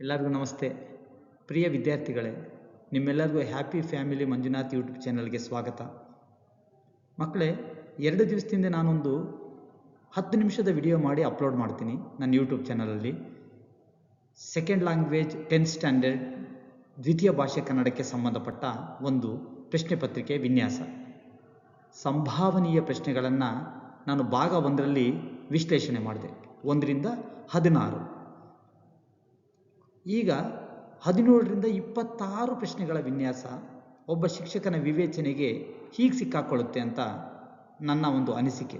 ಎಲ್ಲರಿಗೂ ನಮಸ್ತೆ. ಪ್ರಿಯ ವಿದ್ಯಾರ್ಥಿಗಳೇ, ನಿಮ್ಮೆಲ್ಲರಿಗೂ ಹ್ಯಾಪಿ ಫ್ಯಾಮಿಲಿ ಮಂಜುನಾಥ್ ಯೂಟ್ಯೂಬ್ ಚಾನಲ್ಗೆ ಸ್ವಾಗತ. ಮಕ್ಕಳೇ, ಎರಡು ದಿವಸದಿಂದ ನಾನೊಂದು ಹತ್ತು ನಿಮಿಷದ ವಿಡಿಯೋ ಮಾಡಿ ಅಪ್ಲೋಡ್ ಮಾಡ್ತೀನಿ ನನ್ನ ಯೂಟ್ಯೂಬ್ ಚಾನಲಲ್ಲಿ ಸೆಕೆಂಡ್ ಲ್ಯಾಂಗ್ವೇಜ್ ಟೆಂತ್ ಸ್ಟ್ಯಾಂಡರ್ಡ್ ದ್ವಿತೀಯ ಭಾಷೆ ಕನ್ನಡಕ್ಕೆ ಸಂಬಂಧಪಟ್ಟ ಒಂದು ಪ್ರಶ್ನೆ ಪತ್ರಿಕೆ ವಿನ್ಯಾಸ. ಸಂಭಾವನೀಯ ಪ್ರಶ್ನೆಗಳನ್ನು ನಾನು ಭಾಗ ಒಂದರಲ್ಲಿ ವಿಶ್ಲೇಷಣೆ ಮಾಡಿದೆ. ಒಂದರಿಂದ ಹದಿನಾರು. ಈಗ ಹದಿನೇಳರಿಂದ ಇಪ್ಪತ್ತಾರು ಪ್ರಶ್ನೆಗಳ ವಿನ್ಯಾಸ ಒಬ್ಬ ಶಿಕ್ಷಕನ ವಿವೇಚನೆಗೆ ಹೀಗೆ ಸಿಕ್ಕಾಕೊಳ್ಳುತ್ತೆ ಅಂತ ನನ್ನ ಒಂದು ಅನಿಸಿಕೆ.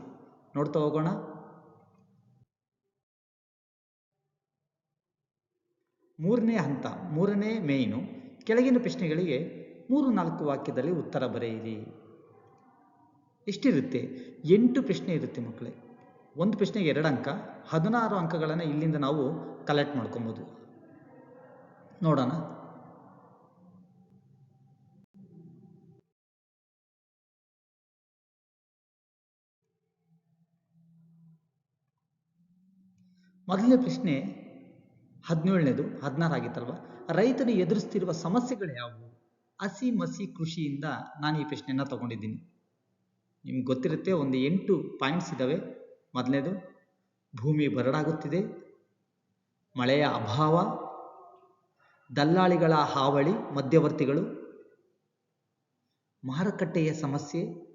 ನೋಡ್ತಾ ಹೋಗೋಣ. ಮೂರನೇ ಹಂತ, ಮೂರನೇ ಮೇಯ್ನು. ಕೆಳಗಿನ ಪ್ರಶ್ನೆಗಳಿಗೆ ಮೂರು ನಾಲ್ಕು ವಾಕ್ಯದಲ್ಲಿ ಉತ್ತರ ಬರೆಯಿರಿ. ಎಷ್ಟಿರುತ್ತೆ? ಎಂಟು ಪ್ರಶ್ನೆ ಇರುತ್ತೆ ಮಕ್ಕಳೇ. ಒಂದು ಪ್ರಶ್ನೆಗೆ ಎರಡು ಅಂಕ, ಹದಿನಾರು ಅಂಕಗಳನ್ನು ಇಲ್ಲಿಂದ ನಾವು ಕಲೆಕ್ಟ್ ಮಾಡ್ಕೊಬೋದು. ನೋಡೋಣ. ಮೊದಲನೇ ಪ್ರಶ್ನೆ ಹದಿನೇಳನೇದು, ಹದಿನಾರು ಆಗಿತ್ತಲ್ವ? ರೈತನು ಎದುರಿಸ್ತಿರುವ ಸಮಸ್ಯೆಗಳು ಯಾವುವು? ಹಸಿ ಮಸಿ ಕೃಷಿಯಿಂದ ನಾನು ಈ ಪ್ರಶ್ನೆಯನ್ನು ತಗೊಂಡಿದ್ದೀನಿ. ನಿಮ್ಗೆ ಗೊತ್ತಿರುತ್ತೆ, ಒಂದು ಎಂಟು ಪಾಯಿಂಟ್ಸ್ ಇದ್ದಾವೆ ಮೊದಲನೇದು, ಭೂಮಿ ಬರಡಾಗುತ್ತಿದೆ, ಮಳೆಯ ಅಭಾವ ದಲ್ಲಾಳಿಗಳ ಹಾವಳಿ, ಮಧ್ಯವರ್ತಿಗಳು, ಮಾರುಕಟ್ಟೆಯ ಸಮಸ್ಯೆ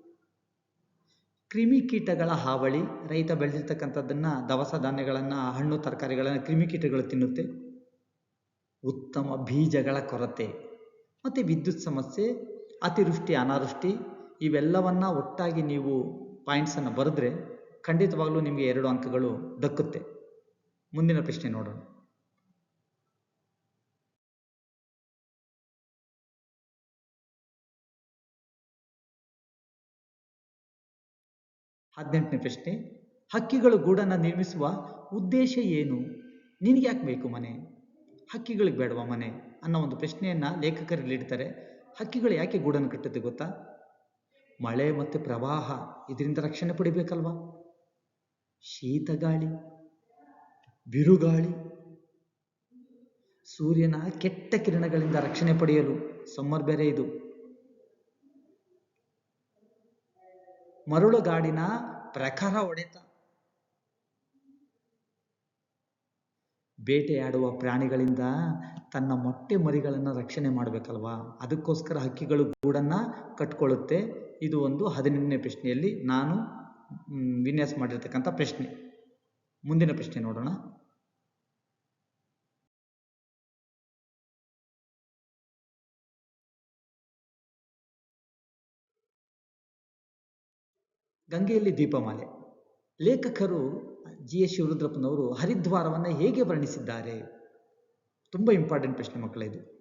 ಕ್ರಿಮಿಕೀಟಗಳ ಹಾವಳಿ, ರೈತ ಬೆಳೆದಿರ್ತಕ್ಕಂಥದ್ದನ್ನು ದವಸ ಧಾನ್ಯಗಳನ್ನು, ಹಣ್ಣು, ತರಕಾರಿಗಳನ್ನು ಕ್ರಿಮಿಕೀಟಗಳು ತಿನ್ನುತ್ತೆ. ಉತ್ತಮ ಬೀಜಗಳ ಕೊರತೆ. ಮತ್ತು ವಿದ್ಯುತ್ ಸಮಸ್ಯೆ, ಅತಿವೃಷ್ಟಿ, ಅನಾವೃಷ್ಟಿ, ಇವೆಲ್ಲವನ್ನು ಒಟ್ಟಾಗಿ ನೀವು ಪಾಯಿಂಟ್ಸನ್ನು ಬರೆದ್ರೆ ಖಂಡಿತವಾಗ್ಲೂ ನಿಮಗೆ ಎರಡು ಅಂಕಗಳು ದಕ್ಕುತ್ತೆ. ಮುಂದಿನ ಪ್ರಶ್ನೆ ನೋಡೋಣ. ಹದಿನೆಂಟನೇ ಪ್ರಶ್ನೆ, ಹಕ್ಕಿಗಳು ಗೂಡನ್ನು ನಿರ್ಮಿಸುವ ಉದ್ದೇಶ ಏನು? ನಿನಗೆ ಯಾಕೆ ಬೇಕು ಮನೆ? ಹಕ್ಕಿಗಳಿಗೆ ಬೇಡವಾ ಮನೆ? ಅನ್ನೋ ಒಂದು ಪ್ರಶ್ನೆಯನ್ನು ಲೇಖಕರಲ್ಲಿ ಇಡ್ತಾರೆ. ಹಕ್ಕಿಗಳು ಯಾಕೆ ಗೂಡನ್ನು ಕಟ್ಟುತ್ತೆ ಗೊತ್ತಾ? ಮಳೆ ಮತ್ತು ಪ್ರವಾಹ ಇದರಿಂದ ರಕ್ಷಣೆ ಪಡಿಬೇಕಲ್ವಾ? ಶೀತ ಗಾಳಿ ಬಿರುಗಾಳಿ, ಸೂರ್ಯನ ಕೆಟ್ಟ ಕಿರಣಗಳಿಂದ ರಕ್ಷಣೆ ಪಡೆಯಲು, ಸಮ್ಮರ್ ಬೇರೆ ಇದು. ಮರಳುಗಾಡಿನ ಪ್ರಖರ ಒಡೆತ ಬೇಟೆಯಾಡುವ ಪ್ರಾಣಿಗಳಿಂದ ತನ್ನ ಮೊಟ್ಟೆ ಮರಿಗಳನ್ನು ರಕ್ಷಣೆ ಮಾಡಬೇಕಲ್ವಾ? ಅದಕ್ಕೋಸ್ಕರ ಹಕ್ಕಿಗಳು ಗೂಡನ್ನು ಕಟ್ಕೊಳ್ಳುತ್ತೆ. ಇದು ಒಂದು ಹದಿನೆಂಟನೇ ಪ್ರಶ್ನೆಯಲ್ಲಿ ನಾನು ವಿನ್ಯಾಸ ಮಾಡಿರ್ತಕ್ಕಂಥ ಪ್ರಶ್ನೆ. ಮುಂದಿನ ಪ್ರಶ್ನೆ ನೋಡೋಣ. ಗಂಗೆಯಲ್ಲಿ ದೀಪಮಾಲೆ. ಲೇಖಕರು ಜಿ ಎಸ್ ಶಿವರುದ್ರಪ್ಪನವರು ಹರಿದ್ವಾರವನ್ನು ಹೇಗೆ ವರ್ಣಿಸಿದ್ದಾರೆ? ತುಂಬ ಇಂಪಾರ್ಟೆಂಟ್ ಪ್ರಶ್ನೆ ಮಕ್ಕಳ ಇದು.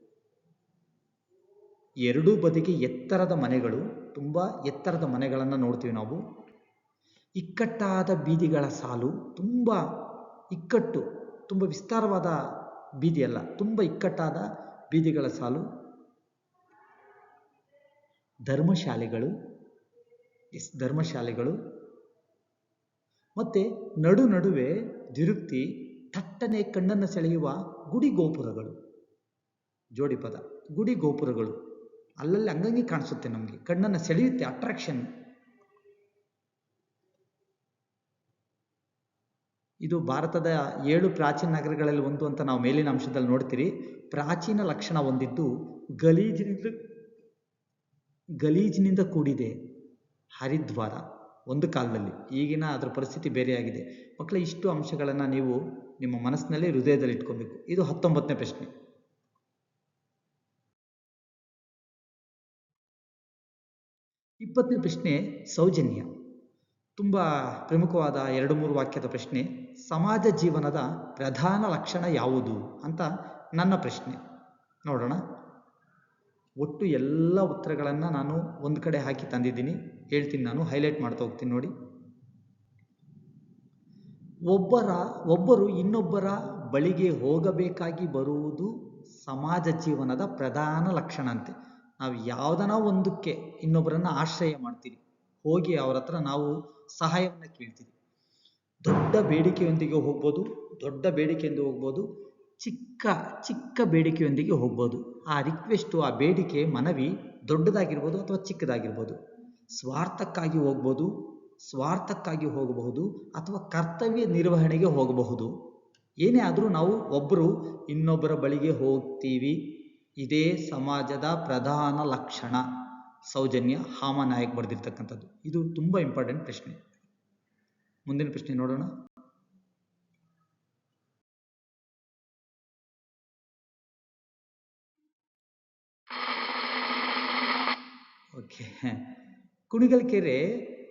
ಎರಡೂ ಬದಿಗೆ ಎತ್ತರದ ಮನೆಗಳು, ತುಂಬ ಎತ್ತರದ ಮನೆಗಳನ್ನು ನೋಡ್ತೀವಿ ನಾವು. ಇಕ್ಕಟ್ಟಾದ ಬೀದಿಗಳ ಸಾಲು, ತುಂಬ ಇಕ್ಕಟ್ಟು, ತುಂಬ ವಿಸ್ತಾರವಾದ ಬೀದಿಯಲ್ಲ ತುಂಬ ಇಕ್ಕಟ್ಟಾದ ಬೀದಿಗಳ ಸಾಲು. ಧರ್ಮಶಾಲೆಗಳು ಧರ್ಮಶಾಲೆಗಳು. ಮತ್ತು ನಡು ನಡುವೆ ದಿರುಕ್ತಿ ಥಟ್ಟನೆ ಕಣ್ಣನ್ನು ಸೆಳೆಯುವ ಗುಡಿ ಗೋಪುರಗಳು. ಜೋಡಿ ಪದ, ಗುಡಿ ಗೋಪುರಗಳು. ಅಲ್ಲಲ್ಲಿ ಹಂಗಂಗೆ ಕಾಣಿಸುತ್ತೆ ನಮಗೆ, ಕಣ್ಣನ್ನು ಸೆಳೆಯುತ್ತೆ ಅಟ್ರಾಕ್ಷನ್ ಇದು ಭಾರತದ ಏಳು ಪ್ರಾಚೀನ ನಗರಗಳಲ್ಲಿ ಒಂದು ಅಂತ ನಾವು ಮೇಲಿನ ಅಂಶದಲ್ಲಿ ನೋಡ್ತೀರಿ. ಪ್ರಾಚೀನ ಲಕ್ಷಣ ಹೊಂದಿದ್ದು ಗಲೀಜಿನಿಂದ ಗಲೀಜಿನಿಂದ ಕೂಡಿದೆ. ಹರಿದ್ವಾರ ಒಂದು ಕಾಲದಲ್ಲಿ. ಈಗಿನ ಅದರ ಪರಿಸ್ಥಿತಿ ಬೇರೆಯಾಗಿದೆ. ಮಕ್ಕಳ, ಇಷ್ಟು ಅಂಶಗಳನ್ನು ನೀವು ನಿಮ್ಮ ಮನಸ್ಸಿನಲ್ಲಿ ಹೃದಯದಲ್ಲಿ ಇಟ್ಕೋಬೇಕು. ಇದು ಹತ್ತೊಂಬತ್ತನೇ ಪ್ರಶ್ನೆ. ಇಪ್ಪತ್ತನೇ ಪ್ರಶ್ನೆ, ಸೌಜನ್ಯ. ತುಂಬ ಪ್ರಮುಖವಾದ ಎರಡು ಮೂರು ವಾಕ್ಯದ ಪ್ರಶ್ನೆ, ಸಮಾಜ ಜೀವನದ ಪ್ರಧಾನ ಲಕ್ಷಣ ಯಾವುದು ಅಂತ ನನ್ನ ಪ್ರಶ್ನೆ. ನೋಡೋಣ. ಒಟ್ಟು ಎಲ್ಲ ಉತ್ತರಗಳನ್ನು ನಾನು ಒಂದು ಕಡೆ ಹಾಕಿ ತಂದಿದ್ದೀನಿ. ಹೇಳ್ತೀನಿ ನಾನು ಹೈಲೈಟ್ ಮಾಡ್ತಾ ಹೋಗ್ತೀನಿ ನೋಡಿ. ಒಬ್ಬರ, ಒಬ್ಬರು ಇನ್ನೊಬ್ಬರ ಬಳಿಗೆ ಹೋಗಬೇಕಾಗಿ ಬರುವುದು ಸಮಾಜ ಜೀವನದ ಪ್ರಧಾನ ಲಕ್ಷಣ ಅಂತೆ. ನಾವು ಯಾವ್ದನ ಒಂದಕ್ಕೆ ಇನ್ನೊಬ್ಬರನ್ನ ಆಶ್ರಯ ಮಾಡ್ತೀವಿ ಹೋಗಿ ಅವ್ರ ಹತ್ರ ನಾವು ಸಹಾಯವನ್ನು ಕೇಳ್ತೀವಿ. ದೊಡ್ಡ ಬೇಡಿಕೆಯೊಂದಿಗೆ ಹೋಗ್ಬೋದು, ದೊಡ್ಡ ಬೇಡಿಕೆಯಿಂದ ಹೋಗ್ಬೋದು, ಚಿಕ್ಕ ಚಿಕ್ಕ ಬೇಡಿಕೆಯೊಂದಿಗೆ ಹೋಗ್ಬೋದು. ಆ ರಿಕ್ವೆಸ್ಟು ಆ ಬೇಡಿಕೆ ಮನವಿ ದೊಡ್ಡದಾಗಿರ್ಬೋದು ಅಥವಾ ಚಿಕ್ಕದಾಗಿರ್ಬೋದು. ಸ್ವಾರ್ಥಕ್ಕಾಗಿ ಹೋಗ್ಬೋದು, ಸ್ವಾರ್ಥಕ್ಕಾಗಿ ಹೋಗಬಹುದು ಅಥವಾ ಕರ್ತವ್ಯ ನಿರ್ವಹಣೆಗೆ ಹೋಗಬಹುದು. ಏನೇ ಆದರೂ ನಾವು ಒಬ್ಬರು ಇನ್ನೊಬ್ಬರ ಬಳಿಗೆ ಹೋಗ್ತೀವಿ. ಇದೇ ಸಮಾಜದ ಪ್ರಧಾನ ಲಕ್ಷಣ. ಸೌಜನ್ಯ ಹಾಮನಾಯಕ್ ಬರೆದಿರ್ತಕ್ಕಂಥದ್ದು. ಇದು ತುಂಬ ಇಂಪಾರ್ಟೆಂಟ್ ಪ್ರಶ್ನೆ. ಮುಂದಿನ ಪ್ರಶ್ನೆ ನೋಡೋಣ. ಓಕೆ ಕುಣಿಗಲ್ ಕೆರೆ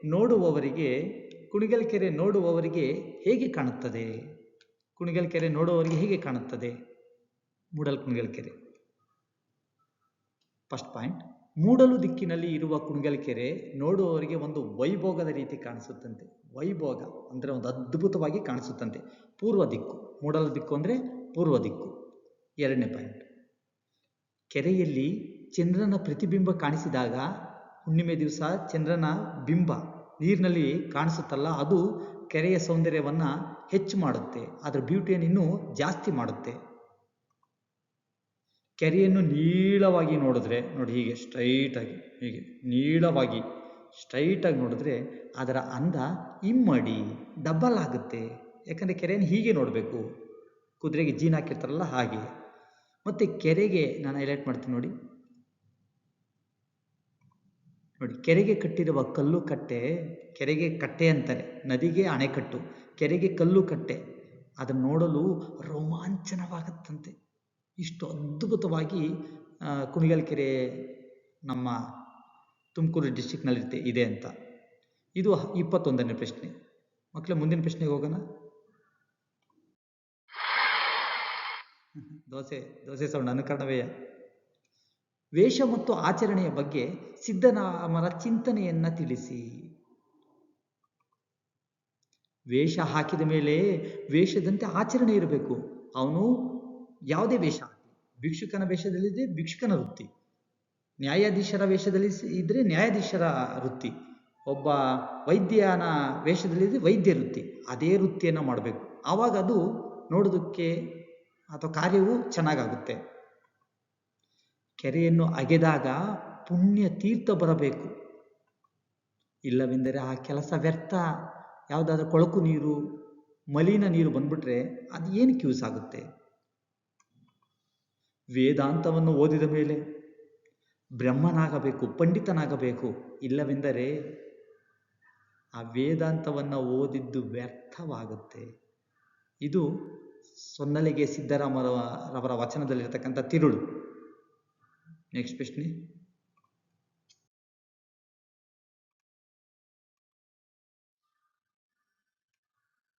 ನೋಡುವವರಿಗೆ, ಕುಣಿಗಲ್ ಕೆರೆ ನೋಡುವವರಿಗೆ ಹೇಗೆ ಕಾಣುತ್ತದೆ? ಕುಣಿಗಲ್ ಕೆರೆ ನೋಡುವವರಿಗೆ ಹೇಗೆ ಕಾಣುತ್ತದೆ? ಮೂಡಲ್ ಕುಣಿಗಲ್ ಕೆರೆ. ಫಸ್ಟ್ ಪಾಯಿಂಟ್, ಮೂಡಲು ದಿಕ್ಕಿನಲ್ಲಿ ಇರುವ ಕುಣಿಗಲ್ ಕೆರೆ ನೋಡುವವರಿಗೆ ಒಂದು ವೈಭೋಗದ ರೀತಿ ಕಾಣಿಸುತ್ತಂತೆ. ವೈಭೋಗ ಅಂದರೆ ಒಂದು ಅದ್ಭುತವಾಗಿ ಕಾಣಿಸುತ್ತಂತೆ. ಪೂರ್ವ ದಿಕ್ಕು. ಮೂಡಲ ದಿಕ್ಕು ಅಂದರೆ ಪೂರ್ವ ದಿಕ್ಕು. ಎರಡನೇ ಪಾಯಿಂಟ್, ಕೆರೆಯಲ್ಲಿ ಚಂದ್ರನ ಪ್ರತಿಬಿಂಬ ಕಾಣಿಸಿದಾಗ ಹುಣ್ಣಿಮೆ ದಿವಸ ಚಂದ್ರನ ಬಿಂಬ ನೀರಿನಲ್ಲಿ ಕಾಣಿಸುತ್ತಲ್ಲ, ಅದು ಕೆರೆಯ ಸೌಂದರ್ಯವನ್ನು ಹೆಚ್ಚು ಮಾಡುತ್ತೆ, ಅದರ ಬ್ಯೂಟಿಯನ್ನು ಇನ್ನೂ ಜಾಸ್ತಿ ಮಾಡುತ್ತೆ. ಕೆರೆಯನ್ನು ನೀಳವಾಗಿ ನೋಡಿದ್ರೆ, ನೋಡಿ ಹೀಗೆ ಸ್ಟ್ರೈಟಾಗಿ ಹೀಗೆ ನೀಳವಾಗಿ ಸ್ಟ್ರೈಟಾಗಿ ನೋಡಿದ್ರೆ ಅದರ ಅಂದ ಇಮ್ಮಡಿ ಡಬಲ್ ಆಗುತ್ತೆ. ಯಾಕಂದರೆ ಕೆರೆಯನ್ನು ಹೀಗೆ ನೋಡಬೇಕು. ಕುದುರೆಗೆ ಜೀನ್ ಹಾಕಿರ್ತಾರಲ್ಲ ಹಾಗೆ. ಮತ್ತು ಕೆರೆಗೆ ನಾನು ಹೈಲೈಟ್ ಮಾಡ್ತೀನಿ ನೋಡಿ. ನೋಡಿ, ಕೆರೆಗೆ ಕಟ್ಟಿರುವ ಕಲ್ಲು ಕಟ್ಟೆ, ಕೆರೆಗೆ ಕಟ್ಟೆ ಅಂತಾರೆ. ನದಿಗೆ ಅಣೆಕಟ್ಟು, ಕೆರೆಗೆ ಕಲ್ಲು ಕಟ್ಟೆ. ಅದನ್ನು ನೋಡಲು ರೋಮಾಂಚನವಾಗುತ್ತಂತೆ. ಇಷ್ಟು ಅದ್ಭುತವಾಗಿ ಕುಣಿಗಲ್ ಕೆರೆ ನಮ್ಮ ತುಮಕೂರು ಡಿಸ್ಟಿಕ್ನಲ್ಲಿರುತ್ತೆ ಇದೆ ಅಂತ. ಇದು ಇಪ್ಪತ್ತೊಂದನೇ ಪ್ರಶ್ನೆ. ಮಕ್ಕಳ ಮುಂದಿನ ಪ್ರಶ್ನೆಗೆ ಹೋಗೋಣ. ದೋಸೆ ದೋಸೆ ಸೌಂಡ್ ಅನುಕರಣವೇ ವೇಷ ಮತ್ತು ಆಚರಣೆಯ ಬಗ್ಗೆ ಸಿದ್ಧರಾಮರ ಚಿಂತನೆಯನ್ನು ತಿಳಿಸಿ. ವೇಷ ಹಾಕಿದ ಮೇಲೆ ವೇಷದಂತೆ ಆಚರಣೆ ಇರಬೇಕು. ಅವನು ಯಾವುದೇ ವೇಷ ಭಿಕ್ಷುಕನ ವೇಷದಲ್ಲಿದ್ದರೆ ಭಿಕ್ಷುಕನ ವೃತ್ತಿ. ನ್ಯಾಯಾಧೀಶರ ವೇಷದಲ್ಲಿ ಇದ್ದರೆ ನ್ಯಾಯಾಧೀಶರ ವೃತ್ತಿ. ಒಬ್ಬ ವೈದ್ಯನ ವೇಷದಲ್ಲಿದ್ದರೆ ವೈದ್ಯ ವೃತ್ತಿ. ಅದೇ ವೃತ್ತಿಯನ್ನು ಮಾಡಬೇಕು. ಆವಾಗ ಅದು ನೋಡೋದಕ್ಕೆ ಅಥವಾ ಕಾರ್ಯವು ಚೆನ್ನಾಗಾಗುತ್ತೆ. ಕೆರೆಯನ್ನು ಅಗೆದಾಗ ಪುಣ್ಯ ತೀರ್ಥ ಬರಬೇಕು. ಇಲ್ಲವೆಂದರೆ ಆ ಕೆಲಸ ವ್ಯರ್ಥ. ಯಾವುದಾದ್ರೂ ಕೊಳಕು ನೀರು, ಮಲಿನ ನೀರು ಬಂದ್ಬಿಟ್ರೆ ಅದು ಏನಕ್ಕೆ ಯೂಸ್ ಆಗುತ್ತೆ? ವೇದಾಂತವನ್ನು ಓದಿದ ಮೇಲೆ ಬ್ರಹ್ಮನಾಗಬೇಕು, ಪಂಡಿತನಾಗಬೇಕು. ಇಲ್ಲವೆಂದರೆ ಆ ವೇದಾಂತವನ್ನು ಓದಿದ್ದು ವ್ಯರ್ಥವಾಗುತ್ತೆ. ಇದು ಸೊನ್ನಲಿಗೆ ಸಿದ್ದರಾಮರವರ ವಚನದಲ್ಲಿರತಕ್ಕಂಥ ತಿರುಳು. ನೆಕ್ಸ್ಟ್ ಪ್ರಶ್ನೆ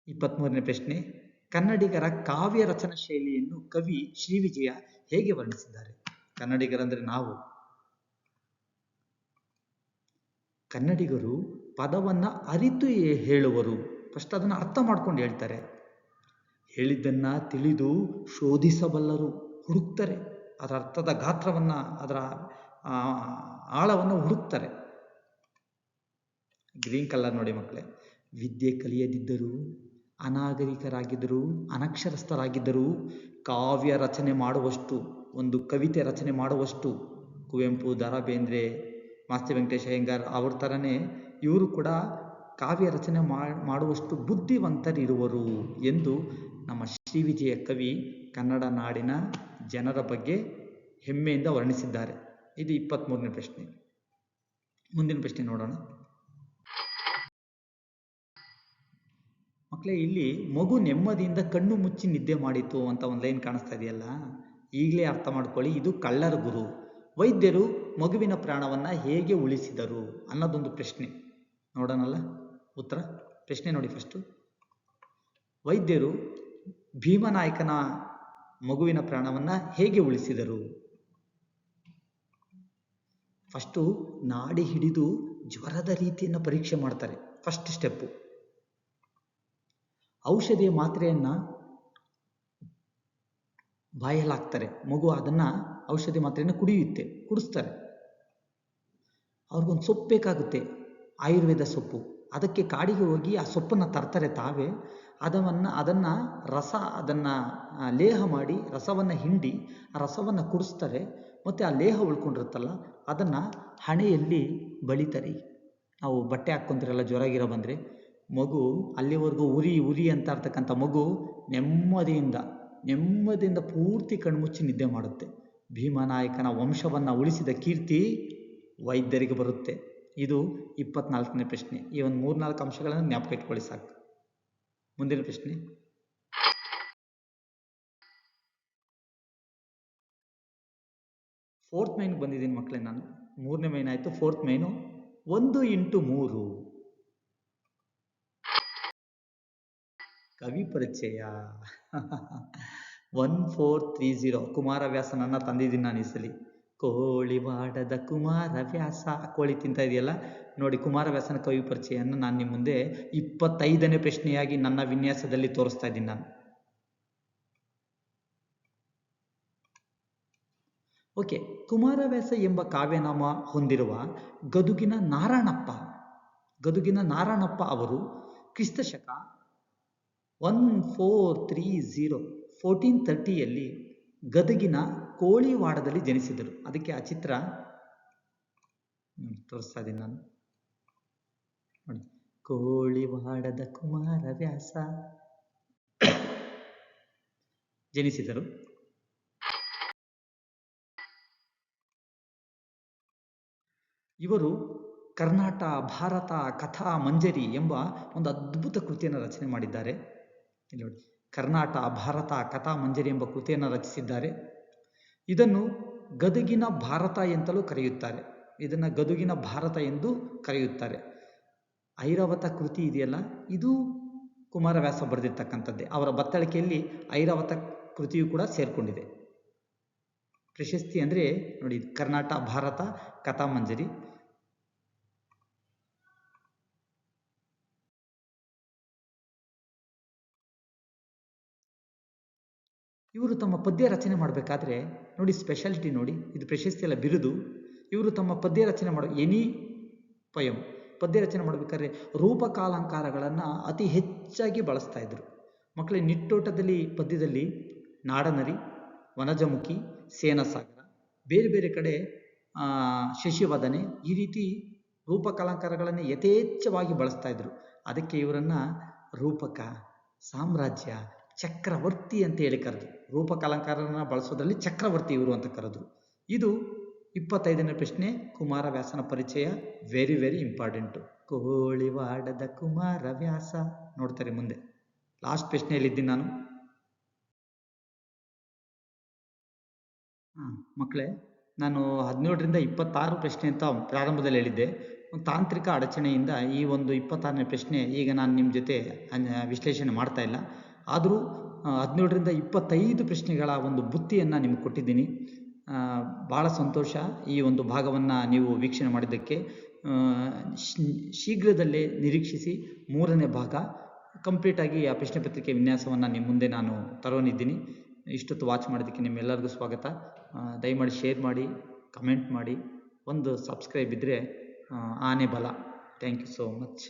ಇಪ್ಪತ್ಮೂರನೇ ಪ್ರಶ್ನೆ ಕನ್ನಡಿಗರ ಕಾವ್ಯ ರಚನಾ ಶೈಲಿಯನ್ನು ಕವಿ ಶ್ರೀವಿಜಯ ಹೇಗೆ ವರ್ಣಿಸಿದ್ದಾರೆ? ಕನ್ನಡಿಗರಂದ್ರೆ ನಾವು. ಕನ್ನಡಿಗರು ಪದವನ್ನು ಅರಿತು ಹೇಳುವರು. ಫಸ್ಟ್ ಅದನ್ನು ಅರ್ಥ ಮಾಡ್ಕೊಂಡು ಹೇಳ್ತಾರೆ. ಹೇಳಿದ್ದನ್ನು ತಿಳಿದು ಶೋಧಿಸಬಲ್ಲರು, ಹುಡುಕ್ತಾರೆ. ಅದರ ಅರ್ಥದ ಗಾತ್ರವನ್ನು, ಅದರ ಆಳವನ್ನು ಹುಡುಕ್ತಾರೆ. ಗ್ರೀನ್ ಕಲರ್ ನೋಡಿ ಮಕ್ಕಳೇ. ವಿದ್ಯೆ ಕಲಿಯದಿದ್ದರೂ, ಅನಾಗರಿಕರಾಗಿದ್ದರೂ, ಅನಕ್ಷರಸ್ಥರಾಗಿದ್ದರೂ, ಕಾವ್ಯ ರಚನೆ ಮಾಡುವಷ್ಟು, ಒಂದು ಕವಿತೆ ರಚನೆ ಮಾಡುವಷ್ಟು, ಕುವೆಂಪು ದ ರಾ ಬೇಂದ್ರೆ ಮಾಸ್ತಿ ವೆಂಕಟೇಶ ಅಯ್ಯಂಗಾರ್ ಅವ್ರ ಥರನೇ ಇವರು ಕೂಡ ಕಾವ್ಯ ರಚನೆ ಮಾಡುವಷ್ಟು ಬುದ್ಧಿವಂತರಿರುವರು ಎಂದು ನಮ್ಮ ಶ್ರೀ ವಿಜಯ ಕವಿ ಕನ್ನಡ ನಾಡಿನ ಜನರ ಬಗ್ಗೆ ಹೆಮ್ಮೆಯಿಂದ ವರ್ಣಿಸಿದ್ದಾರೆ. ಇದು ಇಪ್ಪತ್ತ್ಮೂರನೇ ಪ್ರಶ್ನೆ. ಮುಂದಿನ ಪ್ರಶ್ನೆ ನೋಡೋಣ. ಮಕ್ಕಳೇ ಇಲ್ಲಿ ಮಗು ನೆಮ್ಮದಿಯಿಂದ ಕಣ್ಣು ಮುಚ್ಚಿ ನಿದ್ದೆ ಮಾಡಿತು ಅಂತ ಒಂದು ಲೈನ್ ಕಾಣಿಸ್ತಾ ಇದೆಯಲ್ಲ? ಈಗಲೇ ಅರ್ಥ ಮಾಡ್ಕೊಳ್ಳಿ, ಇದು ಕಳ್ಳರ ಗುರು. ವೈದ್ಯರು ಮಗುವಿನ ಪ್ರಾಣವನ್ನು ಹೇಗೆ ಉಳಿಸಿದರು ಅನ್ನೋದೊಂದು ಪ್ರಶ್ನೆ. ನೋಡೋಣಲ್ಲ? ಉತ್ತರ? ಪ್ರಶ್ನೆ ನೋಡಿ ಫಸ್ಟು ವೈದ್ಯರು ಭೀಮನಾಯಕನ ಮಗುವಿನ ಪ್ರಾಣವನ್ನು ಹೇಗೆ ಉಳಿಸಿದರು? ಫಸ್ಟು ನಾಡಿ ಹಿಡಿದು ಜ್ವರದ ರೀತಿಯನ್ನು ಪರೀಕ್ಷೆ ಮಾಡ್ತಾರೆ, ಫಸ್ಟ್ ಸ್ಟೆಪ್ಪು. ಔಷಧಿಯ ಮಾತ್ರೆಯನ್ನು ಬಾಯಲಾಗ್ತಾರೆ ಮಗು ಅದನ್ನು ಔಷಧಿ ಮಾತ್ರೆಯನ್ನು ಕುಡಿಯುತ್ತೆ, ಕುಡಿಸ್ತಾರೆ. ಅವ್ರಿಗೊಂದು ಸೊಪ್ಪು ಬೇಕಾಗುತ್ತೆ, ಆಯುರ್ವೇದ ಸೊಪ್ಪು. ಅದಕ್ಕೆ ಕಾಡಿಗೆ ಹೋಗಿ ಆ ಸೊಪ್ಪನ್ನು ತರ್ತಾರೆ ತಾವೇ ಅದವನ್ನು, ಅದನ್ನು ರಸ, ಅದನ್ನು ಲೇಹ ಮಾಡಿ, ರಸವನ್ನು ಹಿಂಡಿ ಆ ರಸವನ್ನು ಕುಡಿಸ್ತಾರೆ. ಮತ್ತು ಆ ಲೇಹ ಉಳ್ಕೊಂಡಿರುತ್ತಲ್ಲ, ಅದನ್ನು ಹಣೆಯಲ್ಲಿ ಬಳಿತಾರೆ. ನಾವು ಬಟ್ಟೆ ಹಾಕ್ಕೊಂತಿರಲ್ಲ, ಜ್ವರ ಗಿರ ಬಂದರೆ, ಮಗು ಅಲ್ಲಿವರೆಗೂ ಉರಿ ಉರಿ ಅಂತ ಇರ್ತಕ್ಕಂಥ ಮಗು ನೆಮ್ಮದಿಯಿಂದ ನೆಮ್ಮದಿಯಿಂದ ಪೂರ್ತಿ ಕಣ್ಮುಚ್ಚಿ ನಿದ್ದೆ ಮಾಡುತ್ತೆ. ಭೀಮನಾಯಕನ ವಂಶವನ್ನು ಉಳಿಸಿದ ಕೀರ್ತಿ ವೈದ್ಯರಿಗೆ ಬರುತ್ತೆ. ಇದು ಇಪ್ಪತ್ನಾಲ್ಕನೇ ಪ್ರಶ್ನೆ. ಈ ಒಂದು ಮೂರ್ನಾಲ್ಕು ಅಂಶಗಳನ್ನು ಜ್ಞಾಪಕ ಇಟ್ಕೊಳ್ಳಿ ಸಾಕು. ಮುಂದಿನ ಪ್ರಶ್ನೆ ಫೋರ್ತ್ ಮೈನ್ ಬಂದಿದ್ದೀನಿ ಮಕ್ಕಳೇ ನಾನು ಮೂರನೇ ಮೈನ್ ಆಯಿತು ಫೋರ್ತ್ ಮೈನು ಒಂದು ಇಂಟು ಮೂರು ಕವಿ ಪರಿಚಯ ಒನ್ ಫೋರ್ ತ್ರೀ ಝೀರೋ ಕುಮಾರವ್ಯಾಸನನ್ನು ತಂದಿದ್ದೀನಿ ನಾನು ಈ ಸಲ ಕೋಳಿವಾಡದ ಕುಮಾರವ್ಯಾಸ ಕೋಳಿ ತಿಂತ ಇದೆಯಲ್ಲ? ನೋಡಿ ಕುಮಾರವ್ಯಾಸನ ಕವಿ ಪರಿಚಯವನ್ನು ನಾನು ನಿಮ್ಮ ಮುಂದೆ ಇಪ್ಪತ್ತೈದನೇ ಪ್ರಶ್ನೆಯಾಗಿ ನನ್ನ ವಿನ್ಯಾಸದಲ್ಲಿ ತೋರಿಸ್ತಾ ಇದ್ದೀನಿ ನಾನು. ಓಕೆ ಕುಮಾರವ್ಯಾಸ ಎಂಬ ಕಾವ್ಯನಾಮ ಹೊಂದಿರುವ ಗದುಗಿನ ನಾರಾಯಣಪ್ಪ ಗದುಗಿನ ನಾರಾಯಣಪ್ಪ ಅವರು ಕ್ರಿಸ್ತಶಕ one four three zero fourteen ಥರ್ಟಿಯಲ್ಲಿ ಗದಗಿನ ಕೋಳಿವಾಡದಲ್ಲಿ ಜನಿಸಿದರು. ಅದಕ್ಕೆ ಆ ಚಿತ್ರ ತೋರಿಸ್ತಾ ಇದ್ದೀನಿ ನಾನು. ನೋಡಿ, ಕೋಳಿವಾಡದ ಕುಮಾರವ್ಯಾಸ ಜನಿಸಿದರು. ಇವರು ಕರ್ನಾಟ ಭಾರತ ಕಥಾ ಮಂಜರಿ ಎಂಬ ಒಂದು ಅದ್ಭುತ ಕೃತಿಯನ್ನು ರಚನೆ ಮಾಡಿದ್ದಾರೆ. ಇಲ್ಲಿ ನೋಡಿ, ಕರ್ನಾಟ ಭಾರತ ಕಥಾ ಮಂಜರಿ ಎಂಬ ಕೃತಿಯನ್ನು ರಚಿಸಿದ್ದಾರೆ. ಇದನ್ನು ಗದುಗಿನ ಭಾರತ ಎಂತಲೂ ಕರೆಯುತ್ತಾರೆ. ಇದನ್ನು ಗದುಗಿನ ಭಾರತ ಎಂದು ಕರೆಯುತ್ತಾರೆ. ಐರಾವತ ಕೃತಿ ಇದೆಯಲ್ಲ? ಇದು ಕುಮಾರವ್ಯಾಸ ಬರೆದಿರ್ತಕ್ಕಂಥದ್ದೇ. ಅವರ ಬತ್ತಳಿಕೆಯಲ್ಲಿ ಐರಾವತ ಕೃತಿಯು ಕೂಡ ಸೇರಿಕೊಂಡಿದೆ. ಪ್ರಶಸ್ತಿ ಅಂದರೆ ನೋಡಿ ಕರ್ನಾಟಕ ಭಾರತ ಕಥಾ ಇವರು ತಮ್ಮ ಪದ್ಯ ರಚನೆ ಮಾಡಬೇಕಾದ್ರೆ ನೋಡಿ ಸ್ಪೆಷಾಲಿಟಿ ನೋಡಿ, ಇದು ಪ್ರಶಸ್ತಿ ಅಲ್ಲ, ಬಿರುದು. ಇವರು ತಮ್ಮ ಪದ್ಯ ರಚನೆ ಮಾಡೋ, ಎನಿ ಪಯಂ. ಪದ್ಯ ರಚನೆ ಮಾಡಬೇಕಾದ್ರೆ ರೂಪಕಾಲಂಕಾರಗಳನ್ನು ಅತಿ ಹೆಚ್ಚಾಗಿ ಬಳಸ್ತಾ ಇದ್ರು. ಮಕ್ಕಳೇ ನಿಟ್ಟೋಟದಲ್ಲಿ, ಪದ್ಯದಲ್ಲಿ ನಾಡನರಿ, ವನಜಮುಖಿ, ಸೇನಸಾಗರ, ಬೇರೆ ಬೇರೆ ಕಡೆ ಶಶಿವಾದನೆ ಈ ರೀತಿ ರೂಪಕಲಂಕಾರಗಳನ್ನು ಯಥೇಚ್ಛವಾಗಿ ಬಳಸ್ತಾ ಇದ್ರು. ಅದಕ್ಕೆ ಇವರನ್ನು ರೂಪಕ, ಸಾಮ್ರಾಜ್ಯ, ಚಕ್ರವರ್ತಿ ಅಂತ ಹೇಳಿ ಕರೆದು. ರೂಪಕಲಂಕಾರನ ಬಳಸೋದ್ರಲ್ಲಿ ಚಕ್ರವರ್ತಿ ಇವರು ಅಂತ ಕರೆದ್ರು. ಇದು ಇಪ್ಪತ್ತೈದನೇ ಪ್ರಶ್ನೆ. ಕುಮಾರವ್ಯಾಸನ ಪರಿಚಯ. ವೆರಿ ವೆರಿ ಇಂಪಾರ್ಟೆಂಟು ಕೋಳಿವಾಡದ ಕುಮಾರವ್ಯಾಸ ನೋಡ್ತಾರೆ ಮುಂದೆ. ಲಾಸ್ಟ್ ಪ್ರಶ್ನೆಯಲ್ಲಿದ್ದೀನಿ ನಾನು. ಹಾಂ, ಮಕ್ಕಳೇ, ನಾನು ಹದಿನೇಳರಿಂದ ಇಪ್ಪತ್ತಾರು ಪ್ರಶ್ನೆ ಅಂತ ಪ್ರಾರಂಭದಲ್ಲಿ ಹೇಳಿದ್ದೆ. ತಾಂತ್ರಿಕ ಅಡಚಣೆಯಿಂದ ಈ ಒಂದು ಇಪ್ಪತ್ತಾರನೇ ಪ್ರಶ್ನೆ ಈಗ ನಾನು ನಿಮ್ಮ ಜೊತೆ ವಿಶ್ಲೇಷಣೆ ಮಾಡ್ತಾ ಇಲ್ಲ. ಆದರೂ ಹದಿನೇಳರಿಂದ ಇಪ್ಪತ್ತೈದು ಪ್ರಶ್ನೆಗಳ ಒಂದು ಬುತ್ತಿಯನ್ನು ನಿಮ್ಗೆ ಕೊಟ್ಟಿದ್ದೀನಿ. ಭಾಳ ಸಂತೋಷ ಈ ಒಂದು ಭಾಗವನ್ನು ನೀವು ವೀಕ್ಷಣೆ ಮಾಡಿದ್ದಕ್ಕೆ. ಶೀಘ್ರದಲ್ಲೇ ನಿರೀಕ್ಷಿಸಿ ಮೂರನೇ ಭಾಗ ಕಂಪ್ಲೀಟಾಗಿ ಆ ಪ್ರಶ್ನೆ ಪತ್ರಿಕೆ ವಿನ್ಯಾಸವನ್ನು ನಿಮ್ಮ ಮುಂದೆ ನಾನು ತರೋನಿದ್ದೀನಿ. ಇಷ್ಟೊತ್ತು ವಾಚ್ ಮಾಡೋದಕ್ಕೆ ನಿಮ್ಮೆಲ್ಲರಿಗೂ ಸ್ವಾಗತ. ದಯಮಾಡಿ ಶೇರ್ ಮಾಡಿ ಕಮೆಂಟ್ ಮಾಡಿ. ಒಂದು ಸಬ್ಸ್ಕ್ರೈಬ್ ಇದ್ದರೆ ಆನೆ ಬಲ. Thank you so much